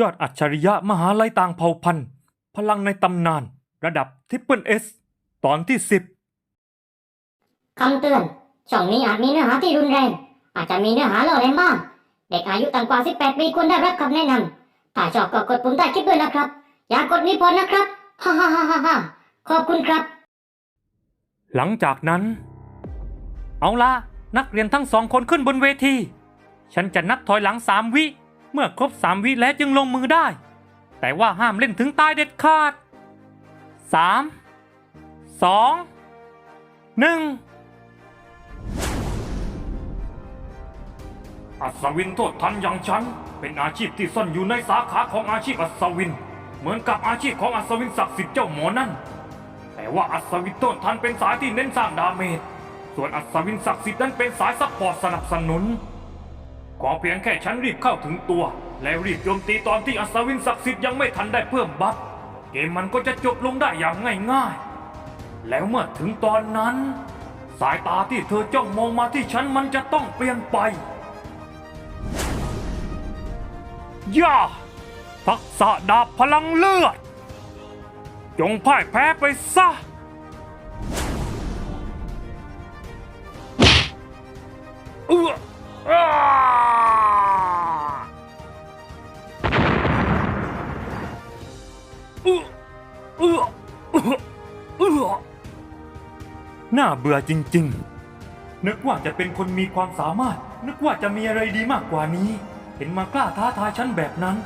ยอดอัจฉริยะมหาลัยต่างเผ่าพันธุ์ พลังในตำนาน ระดับทริปเปิลเอสตอนที่สิบคำเตือน ช่องนี้อาจมีเนื้อหาที่รุนแรง อาจจะมีเนื้อหาล่อแรงบ้าง เด็กอายุต่ำกว่า 18 ปีควรได้รับคำแนะนำถ้าชอบก็กดปุ่มใต้คลิปด้วยนะครับ อย่ากดรีพอร์ตนะครับฮ่าฮ่าฮ่าฮ่าฮ่าขอบคุณครับ หลังจากนั้น เอาละนักเรียนทั้งสองคนขึ้นบนเวที ฉันจะนับถอยหลังสามวิ เมื่อครบสามวิแล้วจึงลงมือได้ แต่ว่าห้ามเล่นถึงตายเด็ดขาดสามสองหนึ่งอัศวินโทษทันอย่างฉัน เป็นอาชีพที่ซ่อนอยู่ในสาขาของอาชีพอัศวิน เหมือนกับอาชีพของอัศวินศักดิ์สิทธิ์เจ้าหมอนั่น แต่ว่าอัศวินต้นทันเป็นสายที่เน้นสร้างดาเมจ ส่วนอัศวินศักดิ์สิทธิ์นั้นเป็นสายซัพพอร์ตสนับสนุน ขอเพียงแค่ฉันรีบเข้าถึงตัว และรีบโจมตีตอนที่อัศวินศักดิ์สิทธิ์ยังไม่ทันได้เพิ่มบัฟเกมมันก็จะจบลงได้อย่างง่ายๆ แล้วเมื่อถึงตอนนั้น สายตาที่เธอจ้องมองมาที่ฉันมันจะต้องเปลี่ยนไปย่าทักษะดาบพลังเลือด จงพ่ายแพ้ไปซะเอื้อาเบื่อจริง ๆ นึกว่าจะเป็นคนมีความสามารถ นึกว่าจะมีอะไรดีมากกว่านี้ เห็นมากล้าท้าทายฉันแบบนั้น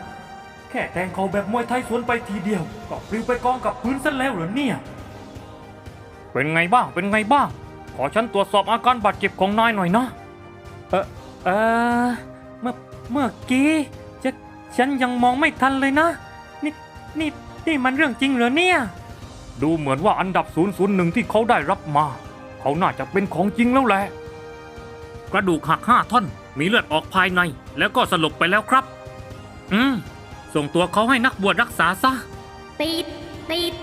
แค่แทงเขาแบบมวยไทยสวนไปทีเดียว ก็ปลิวไปกองกับพื้นซะแล้วเหรอเนี่ย เป็นไงบ้าง เป็นไงบ้าง ขอฉันตรวจสอบอาการบาดเจ็บของนายหน่อยนะ เออเออเมื่อเมื่อกี้จะฉันยังมองไม่ทันเลยนะ นี่นี่นี่มันเรื่องจริงเหรอเนี่ย ดูเหมือนว่าอันดับ 001 ที่เขาได้รับมา เขาน่าจะเป็นของจริงแล้วแหละ กระดูกหักห้าท่อน มีเลือดออกภายใน แล้วก็สลบไปแล้วครับ อืม ส่งตัวเขาให้นักบวชรักษาซะ ติด ติด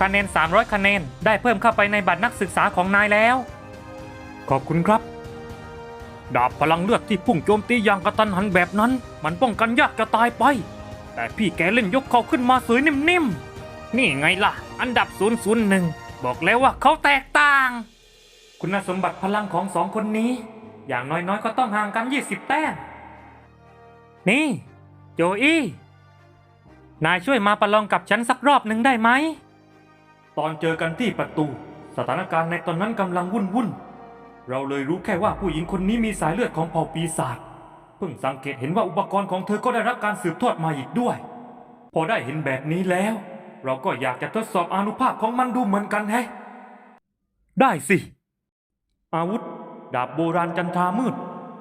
คะแนน 300 คะแนน ได้เพิ่มเข้าไปในบัตรนักศึกษาของนายแล้ว ขอบคุณครับ ดาบพลังเลือดที่พุ่งโจมตีอย่างกระตันหันแบบนั้น มันป้องกันยากจะตายไป แต่พี่แกเล่นยกเขาขึ้นมาสวยนิ่มๆ นี่ไงล่ะ อันดับ 001 บอกแล้วว่าเขาแตกต่าง คุณสมบัติพลังของสองคนนี้ อย่างน้อยๆ ก็ต้องห่างกัน 20 แต้ม นี่ โจอี้ นายช่วยมาประลองกับฉันสักรอบหนึ่งได้ไหม ตอนเจอกันที่ประตู สถานการณ์ในตอนนั้นกำลังวุ่นวุ่น เราเลยรู้แค่ว่าผู้หญิงคนนี้มีสายเลือดของเผ่าปีศาจ เพิ่งสังเกตเห็นว่าอุปกรณ์ของเธอก็ได้รับการสืบทอดมาอีกด้วย พอได้เห็นแบบนี้แล้ว เราก็อยากจะทดสอบอานุภาพของมันดูเหมือนกันแฮะ ได้สิ อาวุธ ดาบโบราณจันทรามืด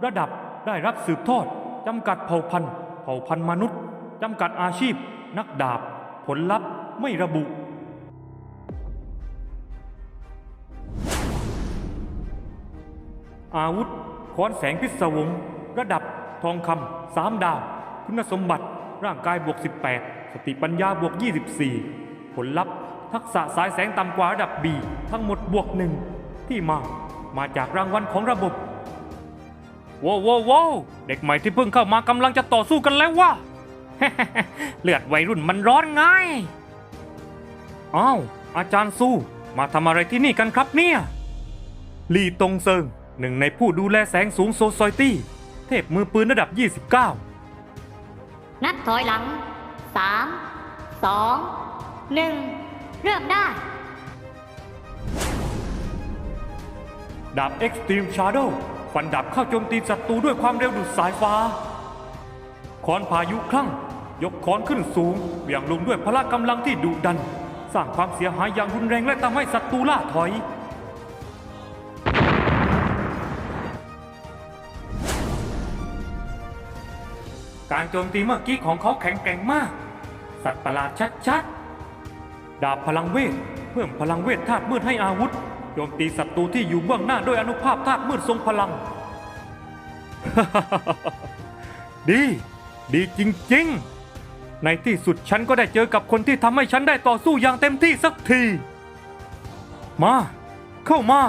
ระดับได้รับสืบทอดจำกัดเผ่าพันธุ์ เผ่าพันธุ์มนุษย์จำกัดอาชีพ นักดาบ ผลลัพธ์ไม่ระบุอาวุธค้อนแสงพิศวง ระดับทองคำสามดาว คุณสมบัติ ร่างกายบวก 18 สติปัญญาบวก 24 ผลลัพธ์ ทักษะสายแสงต่ำกว่าระดับ B ทั้งหมดบวกหนึ่งที่มา มาจากรางวัลของระบบว้าวว้าวเด็กใหม่ที่เพิ่งเข้ามากำลังจะต่อสู้กันแล้ววะเลือดวัยรุ่นมันร้อนไงอ้าวอาจารย์สู้มาทำอะไรที่นี่กันครับเนี่ยลีตงเซิงหนึ่งในผู้ดูแลแสงสูงโซซอยตี้ เทพมือปืนระดับ 29 นับถอยหลังสามสองหนึ่งเริ่มได้ ดาบ Extreme Shadow ฟันดาบเข้าโจมตีศัตรูด้วยความเร็วดุดสายฟ้าคอนพายุคลั่ง ยกคอนขึ้นสูงเหวี่ยงลงด้วยพละกำลังที่ดุดัน สร้างความเสียหายอย่างรุนแรงและทำให้ศัตรูล่าถอย การโจมตีเมื่อกี้ของเขาแข็งแกร่งมาก สัตว์ประหลาดชัดๆ ดาบพลังเวทเพิ่มพลังเวทธาตุมืดให้อาวุธ โจมตีศัตรูที่อยู่เบื้องหน้าด้วยอนุภาพธาตุมืดทรงพลัง ดี ดีจริงๆ ในที่สุดฉันก็ได้เจอกับคนที่ทำให้ฉันได้ต่อสู้อย่างเต็มที่สักที มา เข้ามา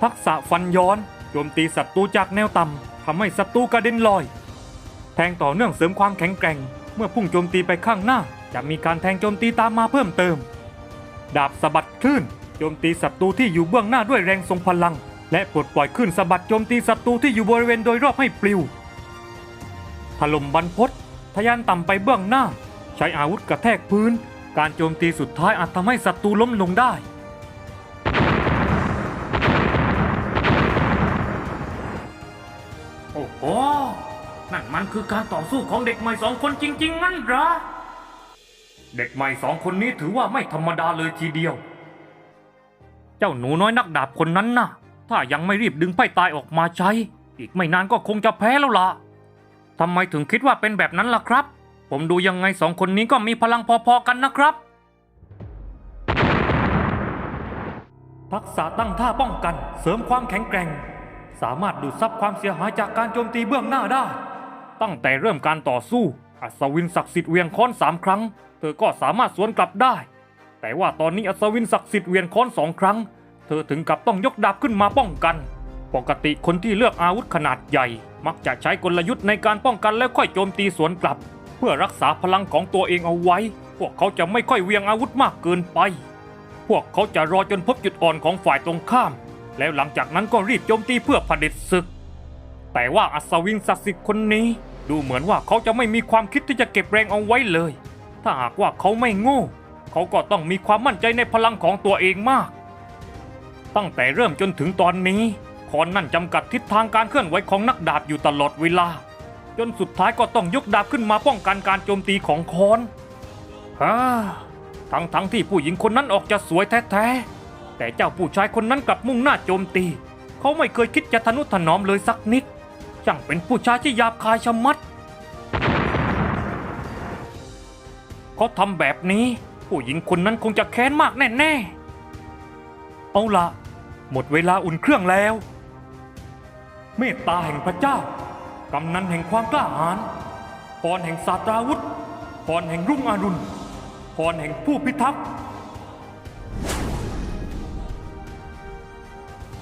ทักษะฟันย้อน โจมตีศัตรูจากแนวต่ำทำให้ศัตรูกระเด็นลอย แทงต่อเนื่องเสริมความแข็งแกร่ง เมื่อพุ่งโจมตีไปข้างหน้า จะมีการแทงโจมตีตามมาเพิ่มเติม ดาบสะบัดคลื่นโจมตีศัตรูที่อยู่เบื้องหน้าด้วยแรงทรงพลัง และปลดปล่อยคลื่นสะบัดโจมตีศัตรูที่อยู่บริเวณโดยรอบให้ปลิวถล่มบรรพตทะยานต่ำไปเบื้องหน้า ใช้อาวุธกระแทกพื้น การโจมตีสุดท้ายอาจทำให้ศัตรูล้มลงได้ โอ้นั่นมันคือการต่อสู้ของเด็กใหม่สองคนจริง ๆ งั้นเหรอ เด็กใหม่สองคนนี้ถือว่าไม่ธรรมดาเลยทีเดียว เจ้าหนูน้อยนักดาบคนนั้นน่ะ ถ้ายังไม่รีบดึงไพ่ตายออกมาใช้ อีกไม่นานก็คงจะแพ้แล้วล่ะทำไมถึงคิดว่าเป็นแบบนั้นล่ะครับ ผมดูยังไงสองคนนี้ก็มีพลังพอๆกันนะครับ ทักษะตั้งท่าป้องกัน เสริมความแข็งแกร่ง สามารถดูดซับความเสียหายจากการโจมตีเบื้องหน้าได้ ตั้งแต่เริ่มการต่อสู้ อัศวินศักดิ์สิทธิ์เวียงค้อนสามครั้ง เธอก็สามารถสวนกลับได้ แต่ว่าตอนนี้อัศวินศักดิ์สิทธิ์เวียงค้อนสองครั้ง เธอถึงกับต้องยกดาบขึ้นมาป้องกัน ปกติคนที่เลือกอาวุธขนาดใหญ่ มักจะใช้กลยุทธ์ในการป้องกันแล้วค่อยโจมตีสวนกลับ เพื่อรักษาพลังของตัวเองเอาไว้ พวกเขาจะไม่ค่อยเวียงอาวุธมากเกินไป พวกเขาจะรอจนพบจุดอ่อนของฝ่ายตรงข้าม แล้วหลังจากนั้นก็รีบโจมตีเพื่อผดเด็จศึก แต่ว่าอัศวินศักดิ์สิทธิ์คนนี้ ดูเหมือนว่าเขาจะไม่มีความคิดที่จะเก็บแรงเอาไว้เลย ถ้าหากว่าเขาไม่โง่เขาก็ต้องมีความมั่นใจในพลังของตัวเองมาก ตั้งแต่เริ่มจนถึงตอนนี้คอนนั่นจำกัดทิศทางการเคลื่อนไหวของนักดาบอยู่ตลอดเวลา จนสุดท้ายก็ต้องยกดาบขึ้นมาป้องกันการโจมตีของคอนฮ่าทั้งทั้งๆที่ผู้หญิงคนนั้นออกจะสวยแท้ๆ แต่เจ้าผู้ชายคนนั้นกลับมุ่งหน้าโจมตี เขาไม่เคยคิดจะทนุถนอมเลยสักนิดช่างเป็นผู้ชายที่หยาบคายชะมัด เขาทำแบบนี้ ผู้หญิงคนนั้นคงจะแค้นมากแน่ๆ เอาละหมดเวลาอุ่นเครื่องแล้ว เมตตาแห่งพระเจ้ากำนันแห่งความกล้าหาญพรแห่งศาสตราวุธพรแห่งรุ่งอรุณพรแห่งผู้พิทักษ์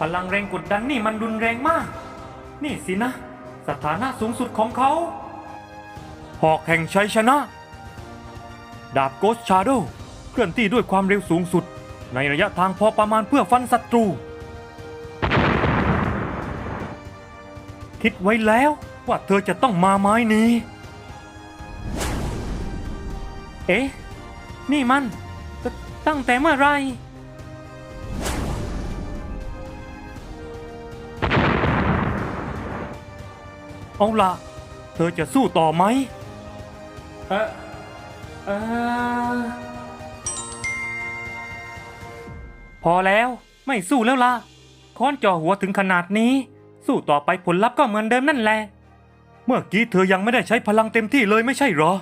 พลังแรงกดดันนี่มันรุนแรงมาก นี่สินะ สถานะสูงสุดของเขา หอกแห่งชัยชนะ ดาบโกสชาโดเคลื่อนที่ด้วยความเร็วสูงสุด ในระยะทางพอประมาณเพื่อฟันศัตรู คิดไว้แล้วว่าเธอจะต้องมาไม้นี้ เอ๊ะ นี่มันตั้งแต่เมื่อไร เอาล่ะเธอจะสู้ต่อไหมเออเออพอแล้วไม่สู้แล้วล่ะ ค้อนจ่อหัวถึงขนาดนี้ สู้ต่อไปผลลัพธ์ก็เหมือนเดิมนั่นแหละ เมื่อกี้เธอยังไม่ได้ใช้พลังเต็มที่เลยไม่ใช่เหรอ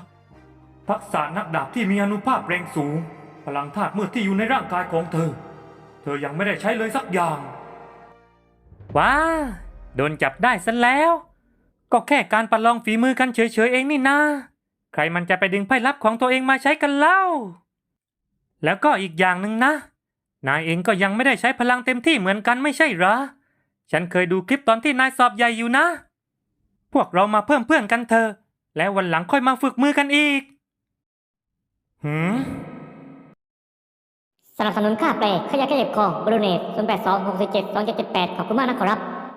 ทักษะนักดาบที่มีอนุภาพแรงสูง พลังธาตุมืดที่อยู่ในร่างกายของเธอ เธอยังไม่ได้ใช้เลยสักอย่าง ว้า โดนจับได้ซะแล้ว ก็แค่การประลองฝีมือกันเฉยๆเองนี่นาใครมันจะไปดึงไพ่ลับของตัวเองมาใช้กันเล่า แล้วก็อีกอย่างหนึ่งนะ นายเองก็ยังไม่ได้ใช้พลังเต็มที่เหมือนกันไม่ใช่เหรอ ฉันเคยดูคลิปตอนที่นายสอบใหญ่อยู่นะ พวกเรามาเพิ่มเพื่อนกันเถอะ แล้ววันหลังค่อยมาฝึกมือกันอีก หืมสนับสนุนค่าแปลขยะแก็บคอบรูเนต082 647 2778ขอบคุณมากนะครับ